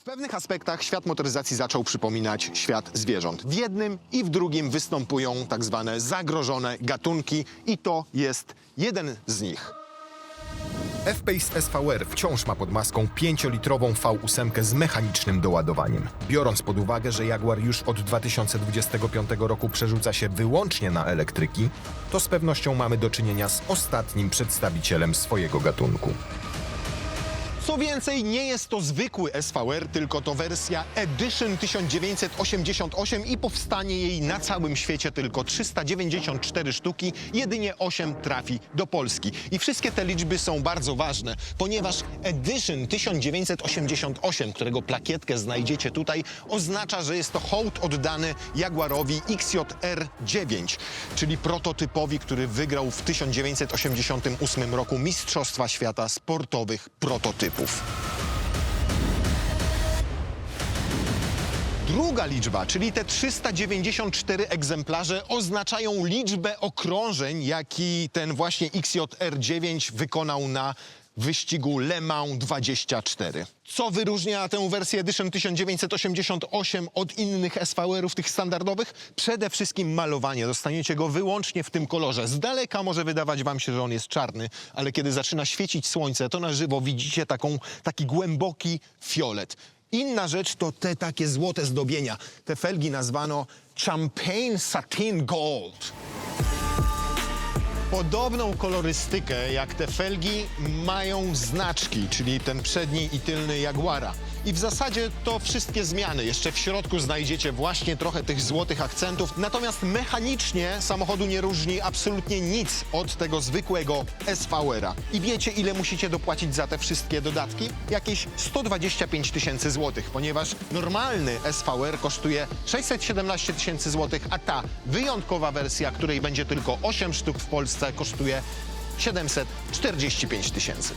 W pewnych aspektach świat motoryzacji zaczął przypominać świat zwierząt. W jednym i w drugim występują tak zwane zagrożone gatunki i to jest jeden z nich. F-Pace SVR wciąż ma pod maską 5-litrową V8 z mechanicznym doładowaniem. Biorąc pod uwagę, że Jaguar już od 2025 roku przerzuca się wyłącznie na elektryki, to z pewnością mamy do czynienia z ostatnim przedstawicielem swojego gatunku. Co więcej, nie jest to zwykły SVR, tylko to wersja Edition 1988 i powstanie jej na całym świecie tylko 394 sztuki, jedynie 8 trafi do Polski. I wszystkie te liczby są bardzo ważne, ponieważ Edition 1988, którego plakietkę znajdziecie tutaj, oznacza, że jest to hołd oddany Jaguarowi XJR 9, czyli prototypowi, który wygrał w 1988 roku Mistrzostwa Świata Sportowych Prototypów. Druga liczba, czyli te 394 egzemplarze, oznaczają liczbę okrążeń, jaki ten właśnie XJR9 wykonał na wyścigu Le Mans 24. Co wyróżnia tę wersję Edition 1988 od innych SVR-ów, tych standardowych? Przede wszystkim malowanie. Dostaniecie go wyłącznie w tym kolorze. Z daleka może wydawać wam się, że on jest czarny, ale kiedy zaczyna świecić słońce, to na żywo widzicie taką, taki głęboki fiolet. Inna rzecz to te takie złote zdobienia. Te felgi nazwano Champagne Satin Gold. Podobną kolorystykę jak te felgi mają znaczki, czyli ten przedni i tylny Jaguara. I w zasadzie to wszystkie zmiany. Jeszcze w środku znajdziecie właśnie trochę tych złotych akcentów. Natomiast mechanicznie samochodu nie różni absolutnie nic od tego zwykłego SVR-a. I wiecie, ile musicie dopłacić za te wszystkie dodatki? Jakieś 125 tysięcy złotych, ponieważ normalny SVR kosztuje 617 tysięcy złotych, a ta wyjątkowa wersja, której będzie tylko 8 sztuk w Polsce, kosztuje 745 tysięcy.